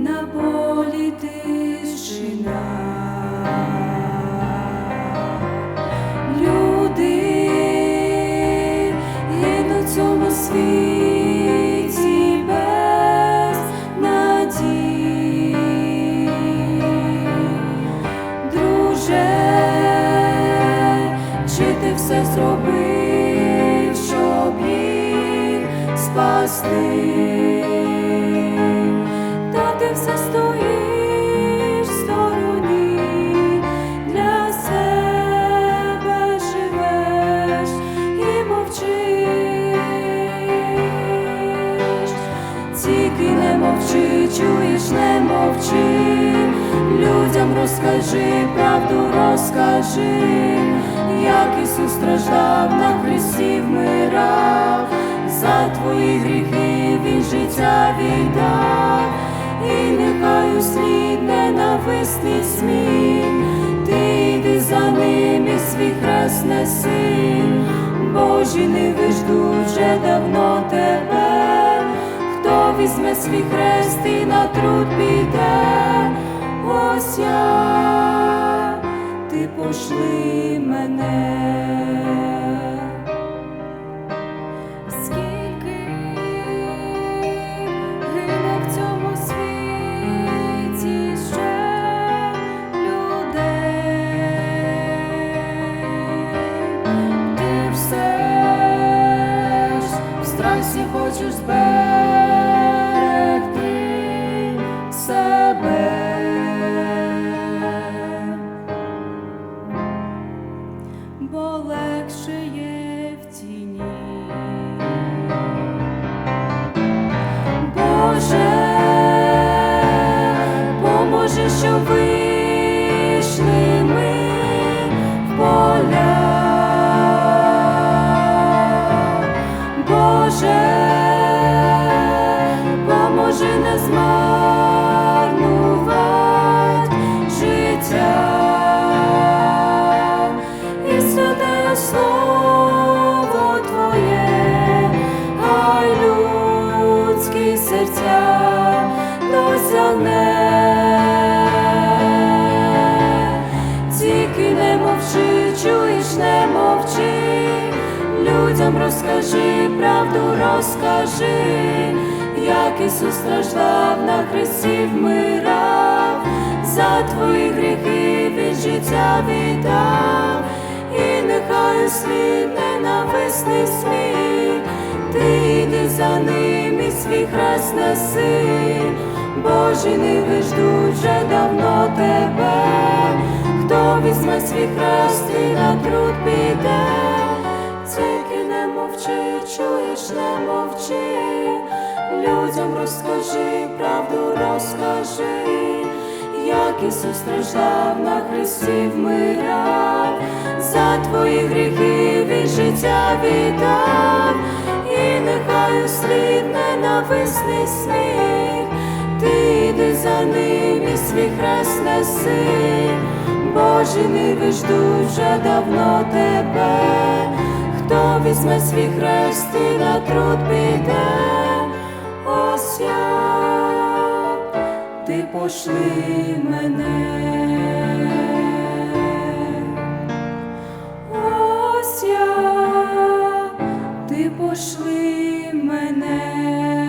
на полі тишина. Люди гинуть в цьому світі без надії. Друже, чи ти все зробив, щоб їх спасти? Ти все стоїш стороні, для себе живеш і мовчиш. Тільки не мовчи, чуєш, не мовчи, людям розкажи, правду розкажи, як Ісус страждав на хресті вмирав, за твої гріхи Він життя віддав, і нехай услід ненависний сміх, ти йди за ним і свій хрест неси, Божі не ждуть давно тебе. Хто візьме свій хрест і на труд піде, ось я, ти пошли мене. Lord, you. Чуєш, не мовчи, людям розкажи, правду розкажи, як Ісус страждав на хресті вмирав, за твої гріхи від життя віддав, і нехай услід ненависний сміх, ти йди за ним і свій хрест неси, Божі не ждуть вже давно тебе, хто візьме свій хрест і на труд піде, тільки не мовчи, чуєш, не мовчи, людям розкажи, правду розкажи, як Ісус страждав на хресті вмирав, за твої гріхи від життя віддав, і нехай услід ненависний сміх, ти йди за ним і свій хрест неси, Боже мій ждуть вже давно тебе, хто візьме свій хрест і на труд піде, ось я, ти пошли мене, ось я, ти пошли мене.